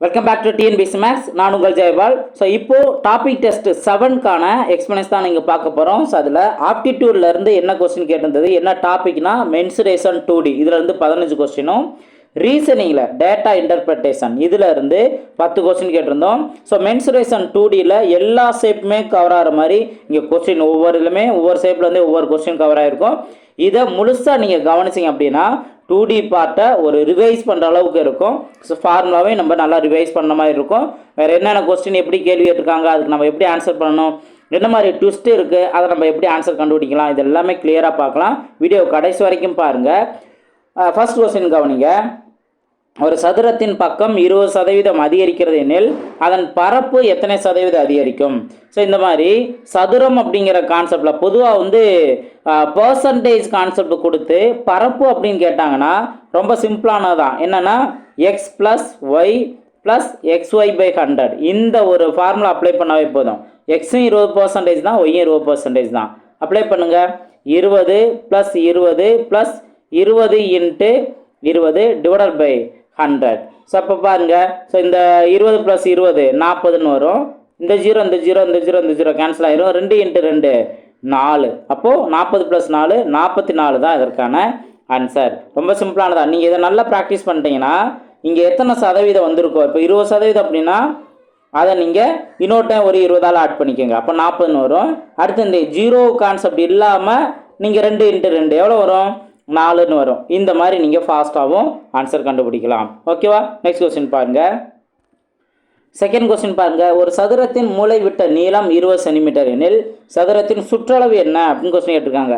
Welcome back to TNPSC maths நான் உங்கள் Jayapal. So இப்போ டாபிக் டெஸ்ட் செவன்க்கான எக்ஸ்பிளன்ஸ் தான் நீங்கள் பார்க்க போகிறோம் ஸோ அதில் ஆப்டிடியூட்லேருந்து என்ன கொஸ்டின் கேட்டிருந்தது? என்ன டாபிக்னா மென்சுரேஷன் டூ டி இதுலேருந்து பதினஞ்சு கொஸ்டினும் ரீசனிங்கில் டேட்டா இன்டர்பிரிட்டேஷன் இதில் இருந்து பத்து கொஸ்டின் கேட்டிருந்தோம். ஸோ மென்சுரேஷன் டூ டியில் எல்லா ஷேப்புமே கவர் ஆகிற மாதிரி இங்கே கொஸ்டின் ஒவ்வொரு இதுலையுமே ஒவ்வொரு ஷேப்லேருந்து ஒவ்வொரு கொஸ்டின் கவர் ஆகிருக்கும் இதை முழுசாக நீங்கள் கவனிச்சிங்க அப்படின்னா டூ டி பார்ட்டை ஒரு ரிவைஸ் பண்ணுற அளவுக்கு இருக்கும். ஸோ ஃபார்முலாவே நம்ம நல்லா ரிவைஸ் பண்ண மாதிரி இருக்கும். வேறு என்னென்ன கொஸ்டின் எப்படி கேள்வி கேட்டிருக்காங்க அதுக்கு நம்ம எப்படி ஆன்சர் பண்ணணும் என்ன மாதிரி ட்விஸ்ட் இருக்குது அதை நம்ம எப்படி ஆன்சர் கண்டுபிடிக்கலாம் இது எல்லாமே கிளியராக பார்க்கலாம். வீடியோ கடைசி வரைக்கும் பாருங்கள் ஃபஸ்ட் கொஸ்டின் கவனிங்க. ஒரு சதுரத்தின் பக்கம் இருபது சதவீதம் அதிகரிக்கிறது எனில் அதன் பரப்பு எத்தனை சதவீதம் அதிகரிக்கும்? ஸோ இந்த மாதிரி சதுரம் அப்படிங்கிற கான்செப்டில் பொதுவாக வந்து பர்சன்டேஜ் கான்செப்ட் கொடுத்து பரப்பு அப்படின்னு கேட்டாங்கன்னா ரொம்ப சிம்பிளானது தான் என்னென்னா x plus y plus x y by hundred இந்த ஒரு ஃபார்முலா அப்ளை பண்ணவே போதும். எக்ஸும் இருபது பர்சன்டேஜ் தான் ஒய்யும் இருபது பர்சன்டேஜ் தான். அப்ளை பண்ணுங்கள் இருபது ப்ளஸ் இருபது ப்ளஸ் இருபது இன்ட்டு இருபது டிவைடட் பை ஹண்ட்ரட் ஸோ அப்போ பாருங்கள் ஸோ இந்த இருபது ப்ளஸ் இருபது நாற்பதுன்னு வரும். இந்த ஜீரோ இந்த ஜீரோ இந்த ஜீரோ இந்த ஜீரோ கேன்சல் ஆயிரும். ரெண்டு இன்ட்டு ரெண்டு நாலு. அப்போது நாற்பது ப்ளஸ் நாலு நாற்பத்தி நாலு தான் இதற்கான ஆன்சர் ரொம்ப சிம்பிளானதான் நீங்கள் இதை நல்லா ப்ராக்டிஸ் பண்ணிட்டீங்கன்னா இங்கே எத்தனை சதவீதம் வந்திருக்கோ? இப்போ இருபது சதவீதம் அப்படின்னா அதை நீங்கள் இன்னொரு டைம் ஒரு இருபதால் ஆட் பண்ணிக்கோங்க. அப்போ நாற்பதுன்னு வரும். அடுத்து இந்த ஜீரோ கான்செப்ட் இல்லாமல் நீங்கள் ரெண்டு இன்ட்டு ரெண்டு. எவ்வளோ வரும்? நாலுன்னு வரும். இந்த மாதிரி நீங்கள் ஃபாஸ்ட்டாகவும் ஆன்சர் கண்டுபிடிக்கலாம். ஓகேவா நெக்ஸ்ட் கொஸ்டின் பாருங்கள் செகண்ட் கொஸ்டின் பாருங்கள் ஒரு சதுரத்தின் மூளை விட்ட நீளம் இருபது சென்டிமீட்டர் எனில் சதுரத்தின் சுற்றளவு என்ன அப்படின்னு கொஸ்டின் கேட்டிருக்காங்க.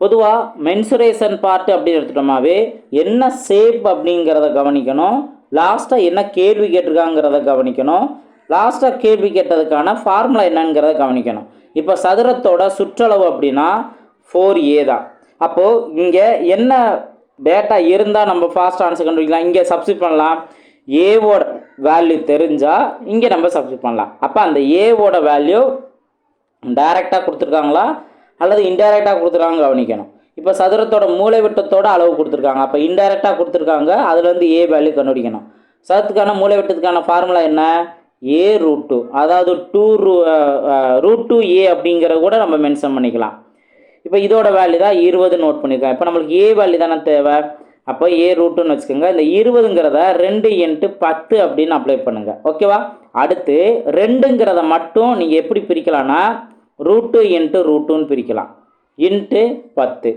பொதுவாக மென்சுரேஷன் பார்ட் அப்படின்னு எடுத்துட்டோமாவே என்ன ஷேப் அப்படிங்கிறத கவனிக்கணும். லாஸ்ட்டாக என்ன கேள்வி கேட்டிருக்காங்கிறத கவனிக்கணும். லாஸ்ட்டாக கேள்வி கேட்டதுக்கான ஃபார்முலா என்னங்கிறத கவனிக்கணும். இப்போ சதுரத்தோட சுற்றளவு அப்படின்னா ஃபோர் ஏ தான். அப்போது இங்கே என்ன டேட்டா இருந்தால் நம்ம ஃபாஸ்ட் ஆன்சர் கண்டுபிடிக்கலாம். இங்கே சப்ஸ்டிட் பண்ணலாம். ஏவோட வேல்யூ தெரிஞ்சால் இங்கே நம்ம சப்ஸ்டிட் பண்ணலாம். அப்போ அந்த ஏவோட வேல்யூ டைரெக்டாக கொடுத்துருக்காங்களா? அல்லது இன்டைரக்டாக கொடுத்துருக்காங்க கவனிக்கணும். இப்போ சதுரத்தோட மூளைவிட்டத்தோட அளவு கொடுத்துருக்காங்க. அப்போ இன்டைரக்டாக கொடுத்துருக்காங்க. அதுலேருந்து ஏ வேல்யூ கண்டுபிடிக்கணும். சதுரத்துக்கான மூளைவிட்டத்துக்கான ஃபார்முலா என்ன? ஏ ரூட் டூ அதாவது டூ ரூ ரூட் டூ ஏ அப்படிங்கிறத கூட நம்ம மென்ஷன் பண்ணிக்கலாம். இப்போ இதோட வேல்யூ தான் இருபது நோட் பண்ணியிருக்கேன் இப்போ நம்மளுக்கு ஏ வேல்யூ தானே தேவை? அப்போ ஏ ரூட்டுன்னு வச்சுக்கோங்க. இந்த இருபதுங்கிறத ரெண்டு இன்ட்டு பத்து அப்படின்னு அப்ளை பண்ணுங்கள் ஓகேவா அடுத்து ரெண்டுங்கிறத மட்டும் நீங்கள் எப்படி பிரிக்கலாம்னா ரூட்டு இன்ட்டு ரூட்டுன்னு பிரிக்கலாம். இன்ட்டு பத்து.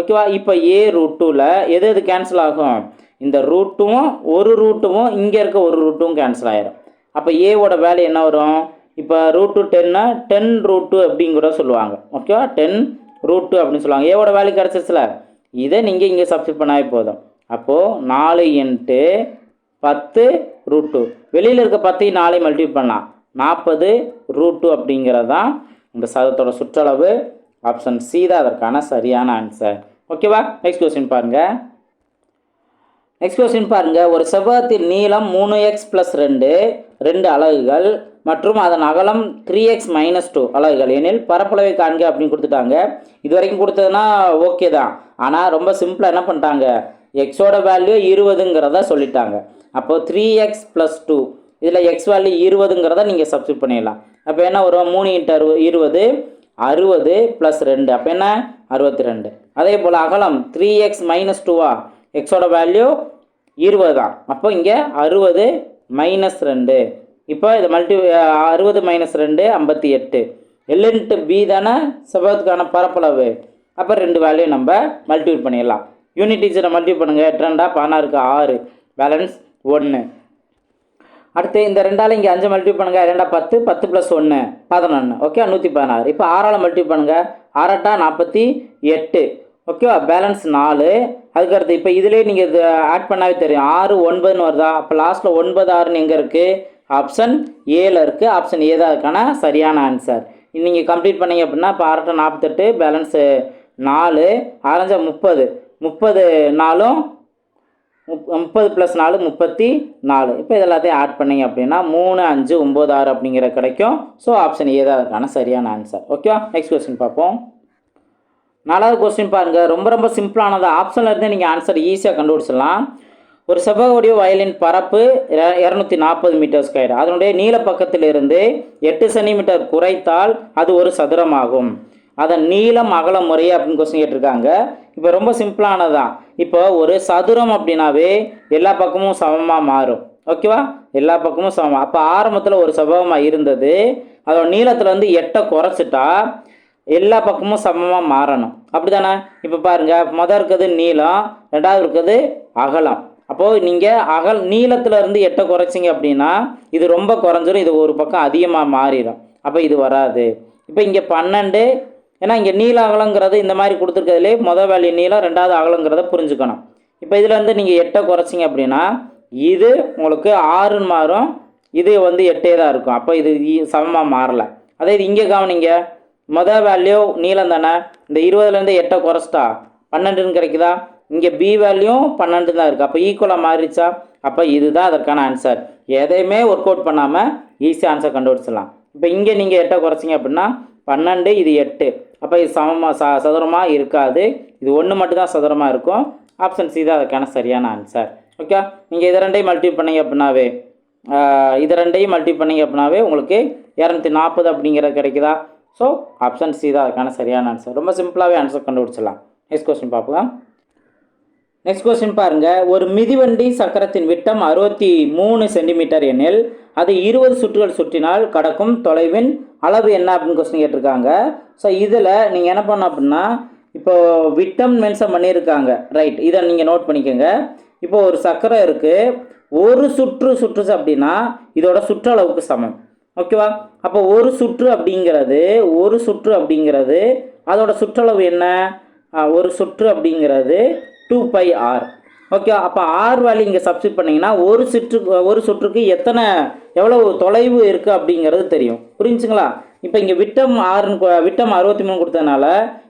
ஓகேவா இப்போ ஏ ரூட் டூவில் எது எது கேன்சல் ஆகும்? இந்த ரூட்டும் ஒரு ரூட்டும் இங்கே இருக்க ஒரு ரூட்டும் கேன்சல் ஆயிரும். அப்போ ஏவோட வேல்யூ என்ன வரும்? இப்போ ரூட்டு டென்னா டென் ரூட்டு அப்படின்னு கூட சொல்லுவாங்க. ஓகேவா டென் ரூட் டூ அப்படின்னு சொல்லுவாங்க. ஏவோட வேல்யூ கிடச்சிருச்சுல. இதை நீங்கள் இங்கே சப்ஸ்டிட் பண்ணாவே போதும். அப்போது நாலு இன்ட்டு பத்து ரூட் டூ வெளியில் இருக்க பத்தையும் நாளை மல்டிபிள் பண்ணலாம். நாற்பது ரூட் டூ அப்படிங்கிறது தான் இந்த சதத்தோட சுற்றளவு. ஆப்ஷன் சி தான் அதற்கான சரியான ஆன்சர் ஓகேவா நெக்ஸ்ட் கொஸ்டின் பாருங்கள் நெக்ஸ்ட் கொஸ்டின் பாருங்கள் ஒரு செவ்வகத்தின் நீளம் மூணு எக்ஸ் ப்ளஸ் ரெண்டு. ரெண்டு அலகுகள். மற்றும் அதன் அகலம் த்ரீ எக்ஸ் மைனஸ் டூ அலகுகள் எனில் பரப்பளவை காண்க அப்படின்னு கொடுத்துட்டாங்க. இது வரைக்கும் கொடுத்ததுன்னா ஓகே தான். ஆனால் ரொம்ப சிம்பிளாக என்ன பண்ணிட்டாங்க? எக்ஸோட வேல்யூ இருபதுங்கிறத சொல்லிட்டாங்க. அப்போ த்ரீ எக்ஸ் ப்ளஸ் டூ இதில் எக்ஸ் வேல்யூ இருபதுங்கிறத நீங்கள் சப்ஸ்டிட் பண்ணிடலாம். அப்போ என்ன வரும்? மூணு இன்ட்டு அறுபது இருபது. அறுபது ப்ளஸ் ரெண்டு. அப்போ என்ன? அறுபத்தி ரெண்டு அதே போல் அகலம் த்ரீ எக்ஸ் மைனஸ் டூவா எக்ஸோட வேல்யூ இருபது தான். அப்போ இங்கே அறுபது மைனஸ் ரெண்டு. இப்போ இது மல்டி அறுபது மைனஸ் ரெண்டு ஐம்பத்தி எட்டு. எல்என்ட்டு பி தானே செவ்வகத்துக்கான பரப்பளவு. அப்போ ரெண்டு வேல்யூ நம்ம மல்டிபிள் பண்ணிடலாம். யூனிட் டீச்சரை மல்டிபிள் பண்ணுங்கள் எட்டு பதினாறுக்கு ஆறு. பேலன்ஸ் ஒன்று அடுத்து இந்த ரெண்டால் இங்கே அஞ்சு மல்டிபிள் பண்ணுங்கள் ரெண்டா பத்து பத்து ப்ளஸ் ஒன்று பதினொன்று ஓகே நூற்றி பதினாறு. இப்போ ஆறால் மல்டிபிள் பண்ணுங்கள் ஆறட்டா நாற்பத்தி எட்டு. ஓகேவா பேலன்ஸ் நாலு. அதுக்கடுத்து இப்போ இதுலேயே நீங்கள் இது ஆட் பண்ணாவே தெரியும். ஆறு ஒன்பதுன்னு வருதா? அப்போ லாஸ்ட்டில் ஒன்பது ஆறுன்னு எங்கே இருக்குது ஆப்ஷன் ஏல இருக்குது ஆப்ஷன் ஏ தான் அதுக்கான சரியான ஆன்சர் நீங்கள் கம்ப்ளீட் பண்ணீங்க அப்படின்னா இப்போ நாற்பத்தெட்டு பேலன்ஸு நாலு ஆரஞ்சா முப்பது. முப்பது நாலும் முப் முப்பது ப்ளஸ் நாலு முப்பத்தி நாலு. இப்போ இது எல்லாத்தையும் ஆட் பண்ணீங்க அப்படின்னா மூணு அஞ்சு ஒம்பது ஆறு அப்படிங்கிற கிடைக்கும். ஸோ ஆப்ஷன் ஏ தான் இருக்கான சரியான ஆன்சர் ஓகேவா நெக்ஸ்ட் கொஸ்டின் பார்ப்போம். நாலாவது கொஸ்டின் பாருங்கள் ரொம்ப ரொம்ப சிம்பிளானது ஆப்ஷனில் இருந்து நீங்கள் ஆன்சர் ஈஸியாக கண்டுபிடிச்சிடலாம். ஒரு செவ்வக வடிவ வயலின் பரப்பு இரநூத்தி நாற்பது மீட்டர் ஸ்கொயர் அதனுடைய நீள பக்கத்திலிருந்து எட்டு சென்டிமீட்டர் குறைத்தால் அது ஒரு சதுரமாகும். அதன் நீளம் அகலம் முறை அப்படின்னு கொஸ்டின் கேட்டிருக்காங்க. இப்போ ரொம்ப சிம்பிளானதான் இப்போ ஒரு சதுரம் அப்படின்னாவே எல்லா பக்கமும் சமமாக மாறும். ஓகேவா எல்லா பக்கமும் சமம். அப்போ ஆரம்பத்தில் ஒரு செவ்வகமாக இருந்தது. அதோட நீளத்தில் வந்து எட்டை குறைச்சிட்டா எல்லா பக்கமும் சமமாக மாறணும். அப்படி தானே இப்போ பாருங்கள் மொதல் இருக்கிறது நீளம் ரெண்டாவது இருக்கிறது அகலம். அப்போது நீங்கள் அகல் நீளத்தில் இருந்து எட்டை குறைச்சிங்க அப்படின்னா இது ரொம்ப குறைஞ்சிரும் இது ஒரு பக்கம் அதிகமாக மாறிடும் அப்போ இது வராது. இப்போ இங்கே பன்னெண்டு ஏன்னா இங்கே நீள அகலங்கிறது இந்த மாதிரி கொடுத்துருக்கிறதுலே மொதல் வேல்யூ நீளம் ரெண்டாவது அகலங்கிறத புரிஞ்சுக்கணும். இப்போ இதில் வந்து நீங்கள் எட்டை குறைச்சிங்க அப்படின்னா இது உங்களுக்கு ஆறுன்னு மாறும் இது வந்து எட்டே தான் இருக்கும். அப்போ இது சமமாக மாறலை. அதே இது இங்கே கவனிங்க மொதல் வேல்யூ நீளம் தானே? இந்த இருபதுலேருந்து எட்டை குறைச்சிட்டா பன்னெண்டுன்னு கிடைக்குதா? இங்கே பி வேல்யூ பன்னெண்டு தான் இருக்குது அப்போ ஈக்குவலாக மாறிச்சா அப்போ இதுதான் அதற்கான ஆன்சர் எதையுமே ஒர்க் அவுட் பண்ணாமல் ஈஸியாக ஆன்சர் கண்டுபிடிச்சிடலாம். இப்போ இங்கே நீங்கள் எட்டை குறைச்சிங்க அப்படின்னா பன்னெண்டு இது எட்டு. அப்போ இது சமமாக ச சதுரமாக இருக்காது. இது ஒன்று மட்டும்தான் சதுரமாக இருக்கும். ஆப்ஷன் சி தான் அதுக்கான சரியான ஆன்சர் ஓகே நீங்கள் இதை ரெண்டையும் மல்டி பண்ணீங்க அப்படின்னாவே இது ரெண்டையும் மல்டி பண்ணீங்க அப்படின்னாவே உங்களுக்கு இரநூத்தி நாற்பது அப்படிங்கிறது கிடைக்குதா? ஸோ ஆப்ஷன் சி தான் அதுக்கான சரியான ஆன்சர் ரொம்ப சிம்பிளாகவே ஆன்சர் கண்டுபிடிச்சிடலாம். நெக்ஸ்ட் கொஸ்டின் பார்ப்போம். நெக்ஸ்ட் கொஸ்டின் பாருங்க. ஒரு மிதிவண்டி சக்கரத்தின் விட்டம் அறுபத்தி மூணு சென்டிமீட்டர் எனில் அது இருபது சுற்றுகள் சுற்றினால் கடக்கும் தொலைவின் அளவு என்ன அப்படின்னு கொஸ்டின் கேட்டிருக்காங்க. ஸோ இதில் நீங்கள் என்ன பண்ணணும் அப்படின்னா இப்போ விட்டம் மென்ஷன் பண்ணியிருக்காங்க. ரைட் இதை நீங்கள் நோட் பண்ணிக்கோங்க. இப்போ ஒரு சக்கரம் இருக்குது ஒரு சுற்று சுற்றுச்சு அப்படின்னா இதோட சுற்றளவுக்கு சமம். ஓகேவா அப்போ ஒரு சுற்று அப்படிங்கிறது ஒரு சுற்று அப்படிங்கிறது அதோட சுற்றளவு என்ன? ஒரு சுற்று அப்படிங்கிறது டூ பை ஆர் ஓகே அப்போ ஆர் வேல்யூ இங்கே சப்ஸ்டிட் பண்ணிங்கன்னா ஒரு சுற்று ஒரு சுற்றுக்கு எத்தனை எவ்வளோ தொலைவு இருக்குது அப்படிங்கிறது தெரியும். புரிஞ்சுங்களா? இப்போ இங்கே விட்டம் ஆறுன்னு விட்டம் அறுபத்தி மூணு கொடுத்ததுனால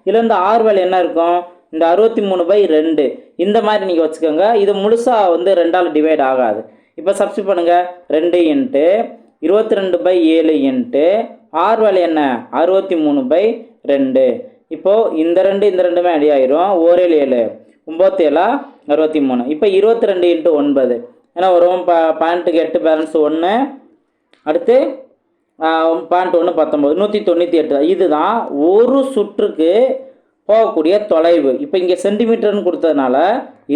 இதில் இந்த ஆர் வேல்யூ என்ன இருக்கும்? இந்த அறுபத்தி மூணு பை ரெண்டு. இந்த மாதிரி நீங்கள் வச்சுக்கோங்க. இது முழுசாக வந்து ரெண்டால் டிவைட் ஆகாது. இப்போ சப்ஸ்டிட் பண்ணுங்கள் ரெண்டு இன்ட்டு இருபத்தி ரெண்டு பை ஏழு இன்ட்டு ஆர் வேல்யூ என்ன? அறுபத்தி மூணு பை ரெண்டு. இப்போது இந்த ரெண்டு இந்த ரெண்டுமே அடி ஆயிரும். ஓரேழு ஏழு. ஒம்பத்தேழா? அறுபத்தி மூணு இப்போ இருபத்தி ரெண்டு இன்ட்டு ஒன்பது. ஏன்னா வரும் ப பாயிண்ட்டுக்கு எட்டு பேலன்ஸ் ஒன்று அடுத்து பாயிண்ட் ஒன்று பத்தொம்போது. நூற்றி தொண்ணூற்றி எட்டு இதுதான் ஒரு சுற்றுக்கு போகக்கூடிய தொலைவு. இப்போ இங்கே சென்டிமீட்டர்னு கொடுத்ததுனால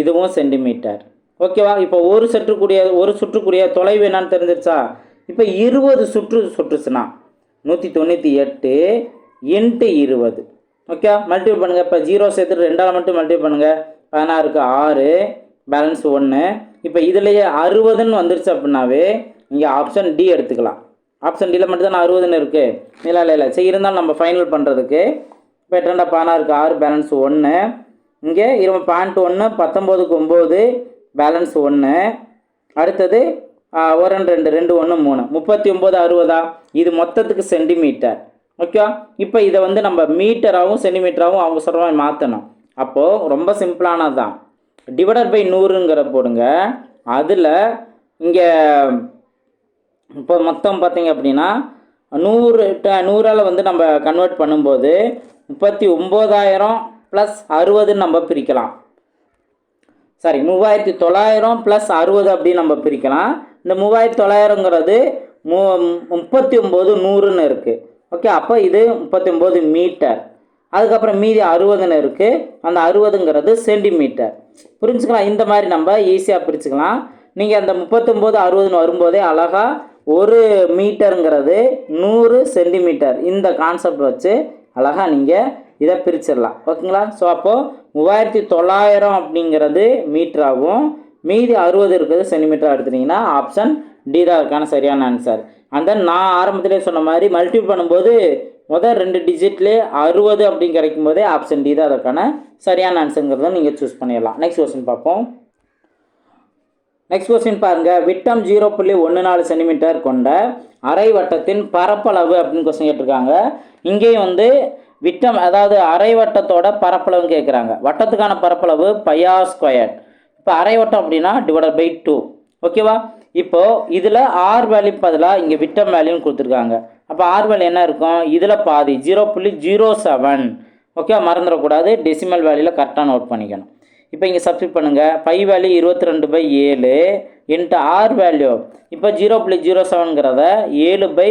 இதுவும் சென்டிமீட்டர். ஓகேவா? இப்போ ஒரு சுற்றுக்குரிய ஒரு சுற்றுக்குரிய தொலைவு என்னன்னு தெரிஞ்சிருச்சா? இப்போ இருபது சுற்று சுற்றுச்சுன்னா நூற்றி தொண்ணூற்றி எட்டு இன்ட்டு இருபது. ஓகே மல்டிபிள் பண்ணுங்கள் இப்போ ஜீரோ சேர்த்துட்டு ரெண்டால் மட்டும் மல்டிபிள் பண்ணுங்கள் பதினாறுக்கு ஆறு பேலன்ஸ் ஒன்று இப்போ இதுலேயே அறுபதுன்னு வந்துருச்சு அப்படின்னாவே இங்கே ஆப்ஷன் டி எடுத்துக்கலாம். ஆப்ஷன் டியில் மட்டும்தான் அறுபதுன்னு இருக்குது இல்லை இல்லை இல்லை. சரி இருந்தாலும் நம்ம ஃபைனல் பண்ணுறதுக்கு இப்போ எட்டு பதினாறுக்கு ஆறு பேலன்ஸ் ஒன்று இங்கே இருபது பாயிண்ட் ஒன்று பத்தொம்போதுக்கு ஒம்பது பேலன்ஸ் ஒன்று அடுத்தது ஒரு ரெண்டு ரெண்டு ரெண்டு ஒன்று மூணு. முப்பத்தி ஒம்பது அறுபதா? இது மொத்தத்துக்கு சென்டிமீட்டர் ஓகே இப்போ இதை வந்து நம்ம மீட்டராகவும் சென்டிமீட்டராகவும் அவங்க சொல்கிற மாதிரி மாற்றணும் அப்போது ரொம்ப சிம்பிளானது தான் டிவைடட் பை நூறுங்கிற போடுங்க. அதில் இங்கே இப்போ மொத்தம் பார்த்தீங்க அப்படின்னா நூறு ட- நூறால் வந்து நம்ம கன்வெர்ட் பண்ணும்போது முப்பத்தி ஒம்போதாயிரம் ப்ளஸ் அறுபதுன்னு நம்ம பிரிக்கலாம். சாரி மூவாயிரத்தி தொள்ளாயிரம் ப்ளஸ் அறுபது அப்படின்னு நம்ம பிரிக்கலாம். இந்த மூவாயிரத்தி தொள்ளாயிரங்கிறது மு முப்பத்தி ஒம்பது நூறுன்னு இருக்குது ஓகே அப்போ இது முப்பத்தி ஒம்பது மீட்டர் அதுக்கப்புறம் மீதி அறுபதுன்னு இருக்குது அந்த அறுபதுங்கிறது சென்டிமீட்டர். புரிஞ்சுக்கலாம்? இந்த மாதிரி நம்ம ஈஸியாக பிரிச்சுக்கலாம். நீங்கள் அந்த முப்பத்தொம்போது அறுபதுன்னு வரும்போதே அழகாக ஒரு மீட்டருங்கிறது நூறு சென்டிமீட்டர். இந்த கான்செப்ட் வச்சு அழகாக நீங்கள் இதை பிரிச்சிடலாம். ஓகேங்களா? ஸோ அப்போது மூவாயிரத்தி தொள்ளாயிரம் அப்படிங்கிறது மீட்டராகவும் மீதி அறுபது இருக்கிறது சென்டிமீட்டராக எடுத்துட்டிங்கன்னா ஆப்ஷன் டி தான் சரியான ஆன்சர் அந்த நான் ஆரம்பத்திலே சொன்ன மாதிரி மல்டிபிள் பண்ணும்போது முதல் ரெண்டு டிஜிட்லேயே அறுபது அப்படின்னு கிடைக்கும் போதே ஆப்ஷன் டி தான் அதற்கான சரியான ஆன்சருங்கிறத நீங்கள் சூஸ் பண்ணிடலாம். நெக்ஸ்ட் கொஸ்டின் பார்ப்போம். நெக்ஸ்ட் கொஸ்டின் பாருங்கள் விட்டம் ஜீரோ புள்ளி ஒன்று நாலு சென்டிமீட்டர் கொண்ட அரை வட்டத்தின் பரப்பளவு அப்படின்னு கொஸ்டின் கேட்டிருக்காங்க. இங்கேயும் வந்து விட்டம் அதாவது அரை வட்டத்தோட பரப்பளவுன்னு கேட்குறாங்க. வட்டத்துக்கான பரப்பளவு பையா ஸ்கொயர் இப்போ அரை வட்டம் அப்படின்னா டிவைடட் பை டூ ஓகேவா இப்போ இதில் ஆர் வேல்யூ பதிலாக இங்கே விட்டம் வேல்யூன்னு கொடுத்துருக்காங்க. அப்போ ஆர் வேல்யூ என்ன இருக்கும்? இதில் பாதி ஜீரோ புள்ளி ஜீரோ செவன் ஓகே மறந்துடக்கூடாது. டெசிமல் வேல்யூவில் கரெக்டாக நோட் பண்ணிக்கணும். இப்போ இங்கே சப்ஸ்டிட் பண்ணுங்கள் பை வேல்யூ இருபத்தி ரெண்டு பை ஏழு இன்ட்டு ஆர் வேல்யூ இப்போ ஜீரோ புள்ளி ஜீரோ செவனுங்கிறத ஏழு பை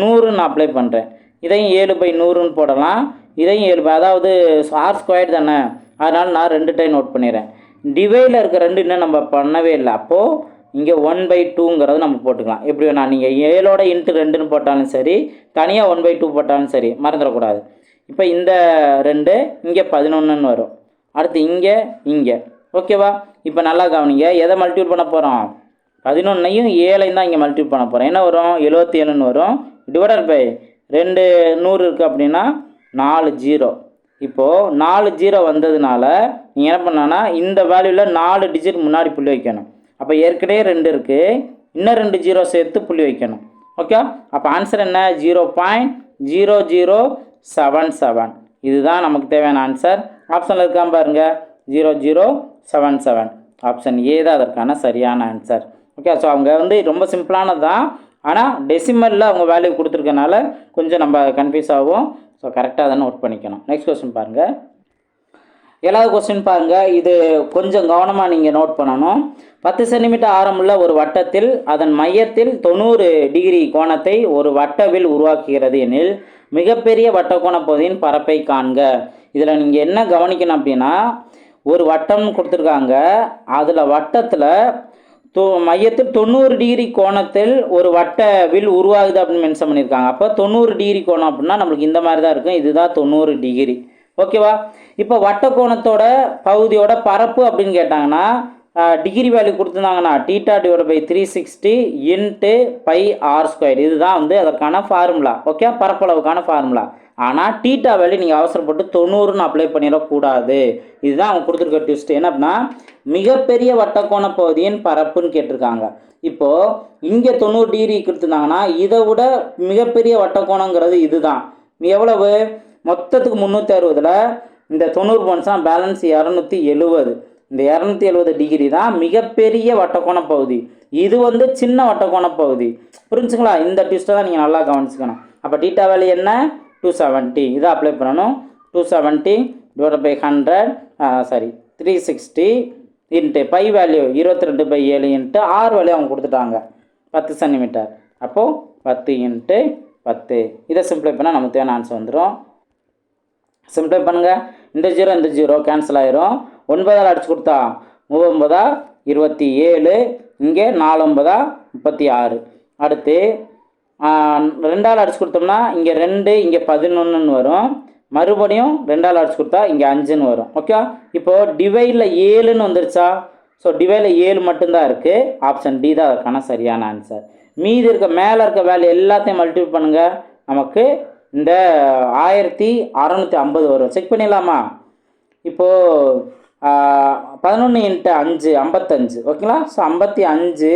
நூறுன்னு அப்ளை பண்ணுறேன் இதையும் ஏழு பை நூறுன்னு போடலாம். இதையும் ஏழு பை அதாவது ஆர் ஸ்கொயர் தானே. அதனால் நான் ரெண்டு டைம் நோட் பண்ணிடுறேன். டிவைடில் இருக்க ரெண்டு இன்னும் நம்ம பண்ணவே இல்லை. அப்போது இங்கே ஒன் பை டூங்கிறது நம்ம போட்டுக்கலாம். எப்படி வேணால் நீங்கள் ஏழோட இன்ட்டு ரெண்டுன்னு போட்டாலும் சரி தனியாக ஒன் பை டூ போட்டாலும் சரி மறந்துடக்கூடாது. இப்போ இந்த ரெண்டு இங்கே பதினொன்றுன்னு வரும். அடுத்து இங்கே இங்கே. ஓகேவா இப்போ நல்லா கவனிங்க. எதை மல்டிபிள் பண்ண போகிறோம் பதினொன்றையும் ஏழையும் தான் இங்கே மல்டிபிள் பண்ண போகிறோம் என்ன வரும்? எழுபத்தி ஏழுன்னு வரும். டிவைடட் பை ரெண்டு நூறு இருக்குது அப்படின்னா நாலு ஜீரோ இப்போது நாலு ஜீரோ வந்ததுனால நீங்கள் என்ன பண்ணான்னா இந்த வேல்யூவில் நாலு டிஜிட் முன்னாடி புள்ளி வைக்கணும். அப்போ ஏற்கனவே ரெண்டு இருக்குது இன்னும் ரெண்டு ஜீரோ சேர்த்து புள்ளி வைக்கணும். ஓகே அப்போ ஆன்சர் என்ன? Zero point zero zero seven seven இதுதான் நமக்கு தேவையான ஆன்சர் ஆப்ஷனில் இருக்காம பாருங்கள் zero zero seven seven option A தான் அதற்கான சரியான ஆன்சர் ஓகே ஸோ அவங்க வந்து ரொம்ப சிம்பிளானது தான் ஆனால் டெசிமலில் அவங்க வேல்யூ கொடுத்துருக்கனால கொஞ்சம் நம்ம கன்ஃபியூஸ் ஆகும் ஸோ கரெக்டாக அதை நோட் பண்ணிக்கணும். நெக்ஸ்ட் கொஸ்டின் பாருங்கள் ஏழாவது கொஸ்டின் பாருங்கள் இது கொஞ்சம் கவனமாக நீங்கள் நோட் பண்ணணும். பத்து சென்டிமீட்டர் ஆரமுள்ள ஒரு வட்டத்தில் அதன் மையத்தில் தொண்ணூறு டிகிரி கோணத்தை ஒரு வட்டவில் உருவாக்குகிறது எனில் மிகப்பெரிய வட்டக்கோண பகுதியின் பரப்பை காண்க. இதில் நீங்கள் என்ன கவனிக்கணும் அப்படின்னா ஒரு வட்டம் கொடுத்துருக்காங்க. அதில் வட்டத்தில் தொ மையத்தில் தொண்ணூறு டிகிரி கோணத்தில் ஒரு வட்ட வில் உருவாகுது அப்படின்னு மென்ஷன் பண்ணியிருக்காங்க. அப்போ தொண்ணூறு டிகிரி கோணம் அப்படின்னா நம்மளுக்கு இந்த மாதிரி தான் இருக்கும். இதுதான் தொண்ணூறு டிகிரி ஓகேவா? இப்போ வட்ட கோணத்தோட பகுதியோட பரப்பு அப்படின்னு கேட்டாங்கன்னா டிகிரி வேல்யூ கொடுத்துருந்தாங்கன்னா theta divide by three sixty into pi r square இதுதான் வந்து அதற்கான ஃபார்முலா ஓகே? பரப்பளவுக்கான ஃபார்முலா ஆனால் டீட்டா வேல்யூ நீங்கள் அவசரப்பட்டு தொண்ணூறுன்னு அப்ளை பண்ணிடக்கூடாது. இதுதான் அவங்க கொடுத்துருக்க ட்விஸ்ட் என்ன அப்படின்னா மிகப்பெரிய வட்டக்கோண பகுதியின் பரப்புன்னு கேட்டிருக்காங்க. இப்போது இங்கே தொண்ணூறு டிகிரி கொடுத்துருந்தாங்கன்னா இதை விட மிகப்பெரிய வட்டக்கோணங்கிறது இதுதான். எவ்வளவு? மொத்தத்துக்கு முந்நூற்றி அறுபதில் இந்த தொண்ணூறு போன்ஸ்னா பேலன்ஸ் இரநூத்தி எழுபது இந்த இரநூத்தி எழுபது டிகிரி தான் மிகப்பெரிய வட்டக்கோண பகுதி. இது வந்து சின்ன வட்டக்கோண பகுதி. புரிஞ்சுங்களா? இந்த ட்விஸ்ட்டை தான் நீங்கள் நல்லா கவனிச்சுக்கணும். அப்போ டீட்டா வேல்யூ என்ன? டூ செவன்ட்டி இதை அப்ளை பண்ணணும். Two seventy divide by hundred sorry three sixty into pi value இருபத்தி ரெண்டு பை ஏழு இன்ட்டு ஆறு வேல்யூ அவங்க கொடுத்துட்டாங்க. பத்து சென்டிமீட்டர் அப்போது பத்து இன்ட்டு பத்து. இதை சிம்பிளை பண்ணால் நமக்கு தேவையான ஆன்சர் வந்துடும் சிம்ப்ளை பண்ணுங்கள் இந்த ஜீரோ இந்த ஜீரோ கேன்சல் ஆயிரும். ஒன்பதால் அடிச்சு கொடுத்தா மூவொன்பதா இருபத்தி ஏழு. இங்கே நாலு ஒன்பதா முப்பத்தி ஆறு. அடுத்து ரெண்டால் அடிச்சு கொடுத்தோம்னா இங்கே ரெண்டு இங்கே பதினொன்றுன்னு வரும். மறுபடியும் ரெண்டால் அடிச்சு கொடுத்தா இங்கே அஞ்சுன்னு வரும். ஓகே இப்போது டிவைடில் ஏழுன்னு வந்துருச்சா? ஸோ டிவைடில் ஏழு மட்டும்தான் இருக்குது ஆப்ஷன் டி தான் அதுக்கான சரியான ஆன்சர் மீதி இருக்க மேலே இருக்க வேல்யூ எல்லாத்தையும் மல்டிபிள் பண்ணுங்கள் நமக்கு இந்த ஆயிரத்தி அறநூற்றி ஐம்பது வரும். செக் பண்ணிடலாமா? இப்போது பதினொன்று இன்ட்டு அஞ்சு ஐம்பத்தஞ்சு. ஓகேங்களா ஸோ ஐம்பத்தி அஞ்சு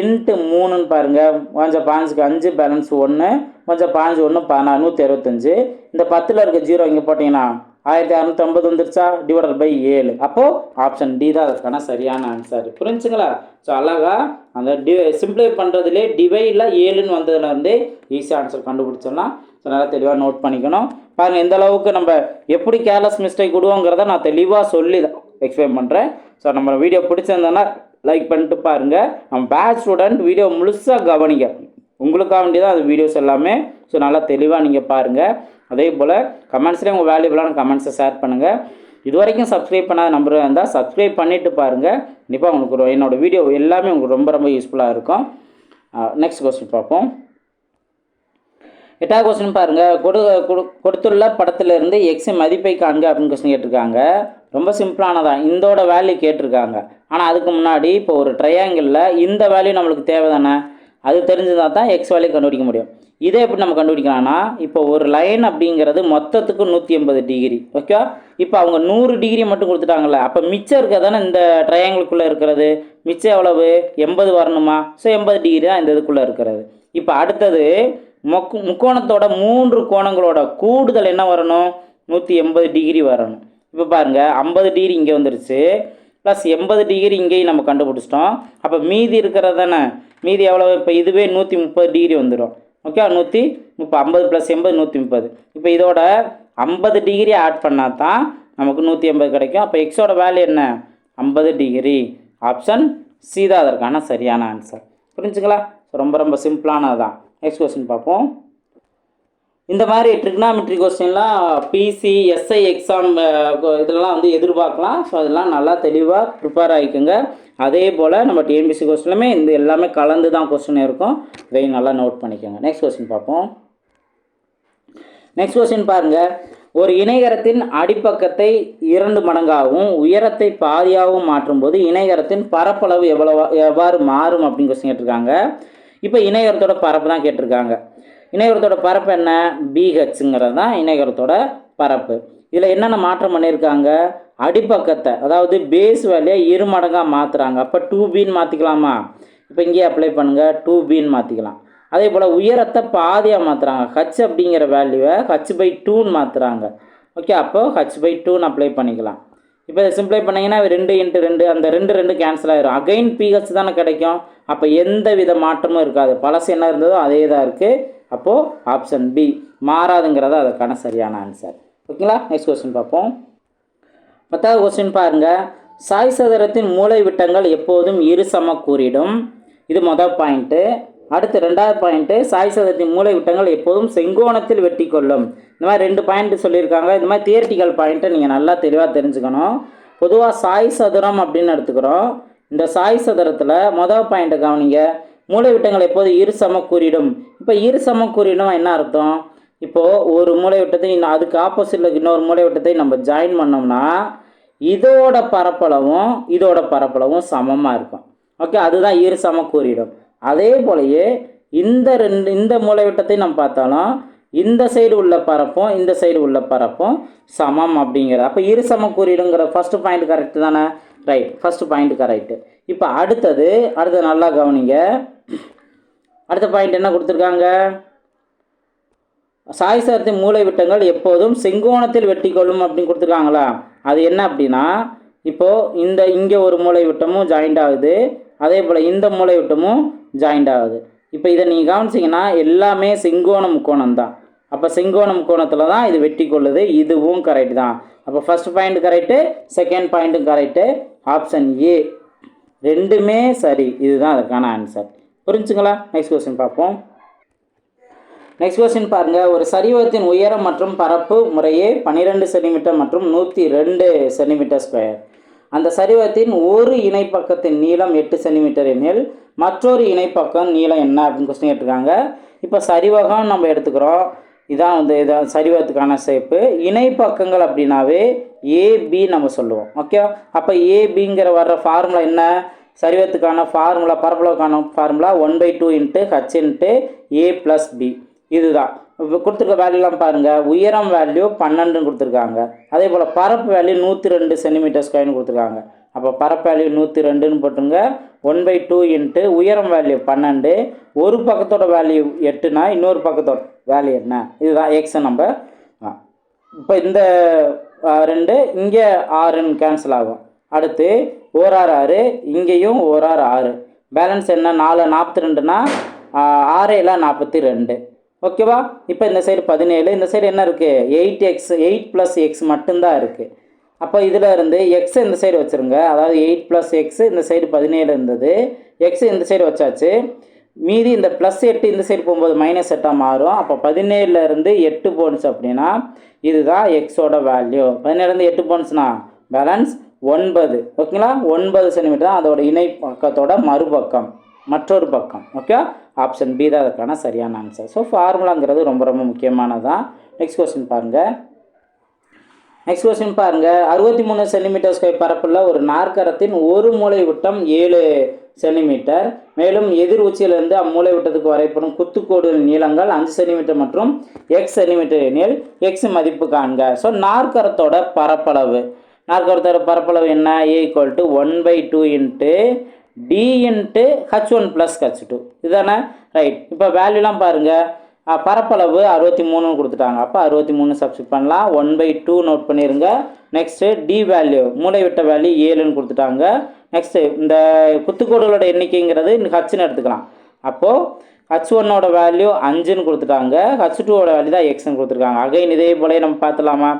இன்ட்டு மூணுன்னு பாருங்கள் கொஞ்சம் பாஞ்சுக்கு அஞ்சு பேலன்ஸ் ஒன்று கொஞ்சம் பாஞ்சு ஒன்று பதினாறு நூற்றி அறுபத்தஞ்சு. இந்த பத்தில் இருக்க ஜீரோ இங்கே போட்டிங்கன்னா ஆயிரத்தி அறநூற்றி ஐம்பது வந்துருச்சா? டிவைடட் பை ஏழு. அப்போது ஆப்ஷன் டி தான் அதுக்கான சரியான ஆன்சர் புரிஞ்சுங்களா? ஸோ அழகா அந்த டி சிம்பிளை பண்ணுறதுலே டிவைடில் ஏழுன்னு வந்ததுலேருந்து ஈஸி ஆன்சர் கண்டுபிடிச்சிடலாம். ஸோ நல்லா தெளிவாக நோட் பண்ணிக்கணும். பாருங்கள் எந்த அளவுக்கு நம்ம எப்படி கேர்லெஸ் மிஸ்டேக் விடுவோங்கிறத நான் தெளிவாக சொல்லி தான் எக்ஸ்பிளைன் பண்ணுறேன் ஸோ நம்ம வீடியோ பிடிச்சிருந்தோன்னா லைக் பண்ணிட்டு பாருங்கள் நம்ம பேட்ச் ஸ்டூடெண்ட் வீடியோ முழுசாக கவனிங்க. உங்களுக்காக வேண்டி தான் அது வீடியோஸ் எல்லாமே. ஸோ நல்லா தெளிவாக நீங்கள் பாருங்கள் அதே போல் கமெண்ட்ஸ்லேயே உங்கள் வேல்யூபிளான கமெண்ட்ஸை ஷேர் பண்ணுங்கள் இது வரைக்கும் சப்ஸ்கிரைப் பண்ணாத நம்பர் இருந்தால் சப்ஸ்கிரைப் பண்ணிவிட்டு பாருங்கள் கண்டிப்பாக உங்களுக்கு என்னோடய வீடியோ எல்லாமே உங்களுக்கு ரொம்ப ரொம்ப யூஸ்ஃபுல்லாக இருக்கும். நெக்ஸ்ட் கொஸ்டின் பார்ப்போம். எட்டாவது கொஸ்டின் பாருங்கள் கொடு கொடு- கொடுத்துள்ள படத்திலிருந்து எக்ஸ் மதிப்பை காண்க அப்படின்னு கொஸ்டின் கேட்டிருக்காங்க. ரொம்ப சிம்பிளானதான் இந்தோட வேல்யூ கேட்டிருக்காங்க. ஆனால் அதுக்கு முன்னாடி இப்போ ஒரு ட்ரையாங்கிளில் இந்த வேல்யூ நம்மளுக்கு தேவை தானே அது தெரிஞ்சதாக தான் எக்ஸ் வேல்யூ கண்டுபிடிக்க முடியும். இதே எப்படி நம்ம கண்டுபிடிக்கலாம்னா இப்போ ஒரு லைன் அப்படிங்கிறது மொத்தத்துக்கு நூற்றி எண்பது டிகிரி ஓகே இப்போ அவங்க நூறு டிகிரி மட்டும் கொடுத்துட்டாங்கல்ல. அப்போ மிச்சம் இருக்க தானே இந்த ட்ரையாங்கிளுக்குள்ளே இருக்கிறது? மிச்சம் எவ்வளவு? எண்பது வரணுமா? ஸோ எண்பது டிகிரி தான் இந்த இதுக்குள்ளே இருக்கிறது. இப்போ அடுத்தது மொக்கு முக்கோணத்தோட மூன்று கோணங்களோட கூடுதல் என்ன வரணும்? நூற்றி எண்பது டிகிரி வரணும். இப்போ பாருங்கள் ஐம்பது டிகிரி இங்கே வந்துருச்சு ப்ளஸ் எண்பது டிகிரி இங்கேயும் நம்ம கண்டுபிடிச்சிட்டோம். அப்போ மீதி இருக்கிறது தானே? மீதி எவ்வளோ இப்போ இதுவே நூற்றி முப்பது டிகிரி வந்துடும் ஓகே நூற்றி முப்பது ஐம்பது ப்ளஸ் எண்பது நூற்றி முப்பது. இப்போ இதோட ஐம்பது டிகிரி ஆட் பண்ணால் தான் நமக்கு நூற்றி ஐம்பது கிடைக்கும். அப்போ எக்ஸோட வேல்யூ என்ன? ஐம்பது டிகிரி. ஆப்ஷன் சி தான் அதற்கான சரியான ஆன்சர் புரிஞ்சுங்களா? ரொம்ப ரொம்ப சிம்பிளானது தான் நெக்ஸ்ட் கொஸ்டின் பார்ப்போம். இந்த மாதிரி ட்ரிக்னாமெட்ரி கொஸ்டின்லாம் பிசி எஸ்ஐ எக்ஸாம் இதெல்லாம் வந்து எதிர்பார்க்கலாம். ஸோ அதெல்லாம் நல்லா தெளிவாக ப்ரிப்பேர் ஆகிக்குங்க. அதே போல் நம்ம டிஎன்பிசி கொஸ்டினுமே இந்த எல்லாமே கலந்து தான் கொஸ்டின் இருக்கும். இதையும் நல்லா நோட் பண்ணிக்கோங்க. நெக்ஸ்ட் கொஸ்டின் பார்ப்போம். நெக்ஸ்ட் கொஸ்டின் பாருங்க. ஒரு இணைகரத்தின் அடிப்பக்கத்தை இரண்டு மடங்காகவும் உயரத்தை பாதியாகவும் மாற்றும்போது இணைகரத்தின் பரப்பளவு எவ்வளவு எவ்வாறு மாறும் அப்படின்னு கொஸ்டின் கேட்டிருக்காங்க. இப்போ இணைகரத்தோட பரப்பு தான் கேட்டிருக்காங்க. இணையகரத்தோட பரப்பு என்ன? பிஹெச்ங்கிறது தான் இணைகரத்தோட பரப்பு. இதில் என்னென்ன மாற்றம் பண்ணியிருக்காங்க? அடிப்பக்கத்தை அதாவது பேஸ் வேலையை இரு மடங்காக மாற்றுறாங்க அப்போ டூ பின்னு மாற்றிக்கலாமா இப்போ இங்கேயே அப்ளை பண்ணுங்கள் டூ பின்னு மாற்றிக்கலாம் அதே போல் உயரத்தை பாதியாக மாற்றுறாங்க ஹச் அப்படிங்கிற வேல்யூவை ஹச் பை டூன்னு மாற்றுறாங்க ஓகே அப்போது ஹச் பை டூன்னு அப்ளை பண்ணிக்கலாம். இப்போ இதை சிம்ப்ளை பண்ணிங்கன்னா ரெண்டு இன்ட்டு ரெண்டு அந்த ரெண்டு ரெண்டு கேன்சல் ஆயிரும். அகைன் பிஹெச் தானே கிடைக்கும். அப்போ எந்த வித மாற்றமும் இருக்காது. பழசு என்ன இருந்ததோ அதே தான் இருக்குது அப்போது ஆப்ஷன் பி மாறாதுங்கிறது அதற்கான சரியான ஆன்சர் ஓகேங்களா நெக்ஸ்ட் கொஸ்டின் பார்ப்போம். பத்தாவது கொஸ்டின் பாருங்கள் சாய் சதுரத்தின் மூலை விட்டங்கள் எப்போதும் இரு சமக்கூறிடும் இது மொதல் பாயிண்ட்டு அடுத்து ரெண்டாவது பாயிண்ட்டு சாய் சதுரத்தின் மூளை விட்டங்கள் எப்போதும் செங்கோணத்தில் வெட்டி கொள்ளும் இந்த மாதிரி ரெண்டு பாயிண்ட் சொல்லியிருக்காங்க. இந்த மாதிரி தியரிட்டிக்கல் பாயிண்ட்டை நீங்கள் நல்லா தெளிவாக தெரிஞ்சுக்கணும். பொதுவாக சாய் சதுரம் அப்படின்னு எடுத்துக்கிறோம். இந்த சாய் சதுரத்தில் மொதல் பாயிண்ட்டை கவனிங்க. மூலை விட்டங்கள் எப்போது இரு சம கூறிடும். இப்போ இரு சமக்கூறிடும் என்ன அர்த்தம்? இப்போது ஒரு மூலை விட்டத்தை இன்னும் அதுக்கு ஆப்போசிட்டில் இன்னொரு மூலை விட்டத்தை நம்ம ஜாயின் பண்ணோம்னா இதோட பரப்பளவும் இதோட பரப்பளவும் சமமாக இருக்கும். ஓகே அதுதான் இரு சமக்கூறிடும் அதே போலயே இந்த ரெண்டு இந்த மூலைவட்டத்தை நம்ம பார்த்தாலும் இந்த சைடு உள்ள பரப்பும் இந்த சைடு உள்ள பரப்பும் சமம் அப்படிங்கிற அப்போ இரு சமக்கூறிடுங்கிற ஃபஸ்ட்டு பாயிண்ட் கரெக்டு தானே? ரைட் ஃபஸ்ட்டு பாயிண்ட் கரெக்டு இப்போ அடுத்தது அடுத்தது நல்லா கவனிங்க. அடுத்த பாயிண்ட் என்ன கொடுத்துருக்காங்க? சாய் சாரத்தின் மூளை விட்டங்கள் எப்போதும் செங்கோணத்தில் வெட்டி கொள்ளும் அப்படின்னு கொடுத்துருக்காங்களா? அது என்ன அப்படின்னா இப்போது இந்த இங்கே ஒரு மூளை விட்டமும் ஜாயிண்ட் ஆகுது. அதே போல் இந்த மூளைவிட்டமும் ஜாயிண்ட் ஆகுது. இப்போ இதை நீங்கள் கவனிச்சிங்கன்னா எல்லாமே செங்கோண முக்கோணம் தான். அப்போ செங்கோண முக்கோணத்தில் தான் இது வெட்டி கொள்ளுது. இதுவும் கரெக்ட் தான். அப்போ ஃபர்ஸ்ட் பாயிண்ட் கரெக்டு செகண்ட் பாயிண்ட்டும் கரெக்டு ஆப்ஷன் ஏ ரெண்டுமே சரி. இதுதான் அதற்கான ஆன்சர் புரிஞ்சுங்களா? நெக்ஸ்ட் கொஸ்டின் பார்ப்போம். நெக்ஸ்ட் கொஸ்டின் பாருங்கள் ஒரு சரிவத்தின் உயரம் மற்றும் பரப்பு முறையே பன்னிரெண்டு சென்டிமீட்டர் மற்றும் நூற்றி ரெண்டு சென்டிமீட்டர் ஸ்கொயர் அந்த சரிவத்தின் ஒரு இணைப்பக்கத்தின் நீளம் எட்டு சென்டிமீட்டர் எனில் மற்றொரு இணைப்பக்கம் நீளம் என்ன அப்படின்னு கொஸ்டின் கேட்டிருக்காங்க. இப்போ சரிவகம் நம்ம எடுத்துக்கிறோம். இதான் வந்து இதான் சரிவத்துக்கான ஷேப்பு இணைப்பக்கங்கள் அப்படின்னாவே ஏபி நம்ம சொல்லுவோம். ஓகே அப்போ ஏபிங்கிற வர்ற ஃபார்முலா என்ன? சரிவத்துக்கான formula பரப்பளவுக்கான formula one by two into h into a plus b இதுதான். இப்போ கொடுத்துருக்க வேல்யூலாம் பாருங்கள் உயரம் வேல்யூ பன்னெண்டுன்னு கொடுத்துருக்காங்க. அதே போல் பரப்பு வேல்யூ நூற்றி ரெண்டு சென்டிமீட்டர் ஸ்கொயர்னு கொடுத்துருக்காங்க. அப்போ பரப்பு வேல்யூ நூற்றி ரெண்டுன்னு போட்டுருங்க. ஒன் பை டூ இன்ட்டு உயரம் வேல்யூ பன்னெண்டு. ஒரு பக்கத்தோட வேல்யூ எட்டுனா இன்னொரு பக்கத்தோட வேல்யூ என்ன? இதுதான் எக்ஸை நம்ம இப்போ இந்த ரெண்டு இங்கே ஆறுன்னு கேன்சல் ஆகும். அடுத்து ஓராறு ஆறு இங்கேயும் ஓராறு ஆறு. பேலன்ஸ் என்ன? நாலு நாற்பத்தி ரெண்டுனா ஆறேல நாற்பத்தி ரெண்டு. ஓகேவா? இப்போ இந்த சைடு பதினேழு இந்த சைடு என்ன இருக்குது eight x eight plus x மட்டும்தான் இருக்குது அப்போ இதில் இருந்து எக்ஸ் இந்த சைடு வச்சுருங்க. அதாவது எயிட் ப்ளஸ் எக்ஸ் இந்த சைடு பதினேழு இருந்தது. எக்ஸ் இந்த சைடு வச்சாச்சு. மீதி இந்த ப்ளஸ் எட்டு இந்த சைடு போகும்போது மைனஸ் எட்டாக மாறும். அப்போ பதினேழுல இருந்து எட்டு போனுச்சு அப்படின்னா இதுதான் எக்ஸோட வேல்யூ பதினேழுலேருந்து எட்டு போனுச்சுன்னா பேலன்ஸ் ஒன்பது. ஓகேங்களா? ஒன்பது சென்டிமீட்டர் தான் அதோட இணை பக்கத்தோட மறுபக்கம். மற்றொரு பக்கம். ஓகே? ஆப்ஷன் பி தான் அதுக்கான சரியான ஆன்சர் ஸோ ஃபார்முலாங்கிறது ரொம்ப ரொம்ப முக்கியமானதான் நெக்ஸ்ட் கொஸ்டின் பாருங்கள் நெக்ஸ்ட் கொஸ்டின் பாருங்கள் அறுபத்தி மூணு சென்டிமீட்டர் ஸ்கொயர் பரப்புள்ள ஒரு நாற்கரத்தின் ஒரு மூலை விட்டம் ஏழு சென்டிமீட்டர் மேலும் எதிர் உச்சியிலிருந்து அம்மூலை விட்டத்துக்கு வரைப்படும் குத்துக்கோடு நீளங்கள் அஞ்சு சென்டிமீட்டர் மற்றும் எக்ஸ் சென்டிமீட்டர் எனில் எக்ஸ் மதிப்பு காண்க. ஸோ நாற்கரத்தோட பரப்பளவு. நாற்கரத்தோட பரப்பளவு என்ன? A equal to one by two into d into h one plus h two இதுதானே? ரைட் இப்போ வேல்யூலாம் பாருங்கள் பரப்பளவு அறுபத்தி மூணுன்னு கொடுத்துட்டாங்க. அப்போ அறுபத்தி மூணு சப்ஸ்டிட் பண்ணலாம். ஒன் பை டூ நோட் பண்ணிடுங்க நெக்ஸ்ட்டு டி வேல்யூ மூளை விட்ட வேல்யூ ஏழுன்னு கொடுத்துட்டாங்க. நெக்ஸ்ட்டு இந்த குத்துக்கோடுகளோட எண்ணிக்கைங்கிறது ஹச்னு எடுத்துக்கலாம். அப்போது ஹச் ஒன்னோட வேல்யூ அஞ்சுன்னு கொடுத்துட்டாங்க. ஹச் டூவோட வேல்யூ தான் எக்ஸ்னு கொடுத்துருக்காங்க. அகைன் இதே போலே நம்ம பார்த்துலாமா?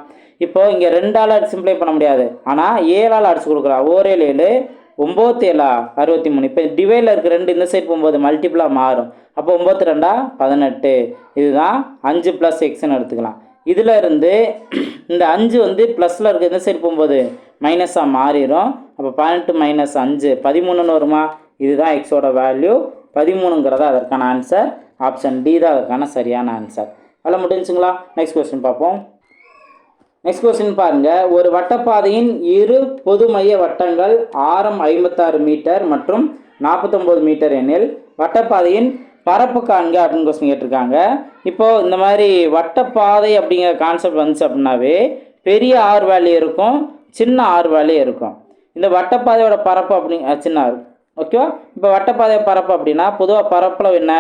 இப்போது இங்கே ரெண்டால் சிம்ப்ளை பண்ண முடியாது. ஆனால் ஏழால் அடிச்சு கொடுக்குறா. ஓரேழு ஏழு. ஒம்பது ஏழா அறுபத்தி மூணு இப்போ டிவைடில் இருக்க ரெண்டு இந்த சைடு போகும்போது மல்டிப்ளாக மாறும். அப்போ ஒம்பத்தி ரெண்டா பதினெட்டு. இதுதான் அஞ்சு ப்ளஸ் எக்ஸ்னு எடுத்துக்கலாம். இதில் இருந்து இந்த அஞ்சு வந்து ப்ளஸில் இருக்க இந்த சைடு போகும்போது மைனஸாக மாறிடும். அப்போ பதினெட்டு மைனஸ் அஞ்சு பதிமூணுன்னு வருமா? இதுதான் எக்ஸோட வேல்யூ பதிமூணுங்கிறதா அதற்கான ஆன்சர் ஆப்ஷன் டி தான் அதற்கான சரியான ஆன்சர் அதில் முடிஞ்சுங்களா? நெக்ஸ்ட் கொஸ்டின் பார்ப்போம். நெக்ஸ்ட் கொஸ்டின் பாருங்க. ஒரு வட்டப்பாதையின் இரு பொது மைய வட்டங்கள் ஆரம் ஐம்பத்தாறு மீட்டர் மற்றும் நாற்பத்தொம்போது மீட்டர் எனில் வட்டப்பாதையின் பரப்பு காண்க அப்படின்னு கொஸ்டின் கேட்டிருக்காங்க. இப்போ இந்த மாதிரி வட்டப்பாதை அப்படிங்கிற கான்செப்ட் வந்துச்சு அப்படின்னாவே பெரிய ஆர் வேலி இருக்கும் சின்ன ஆர் வேலி இருக்கும். இந்த வட்டப்பாதையோட பரப்பு அப்படி சின்ன ஆர் ஓகேவா இப்போ வட்டப்பாதை பரப்பு அப்படின்னா பொதுவாக பரப்பில் என்ன?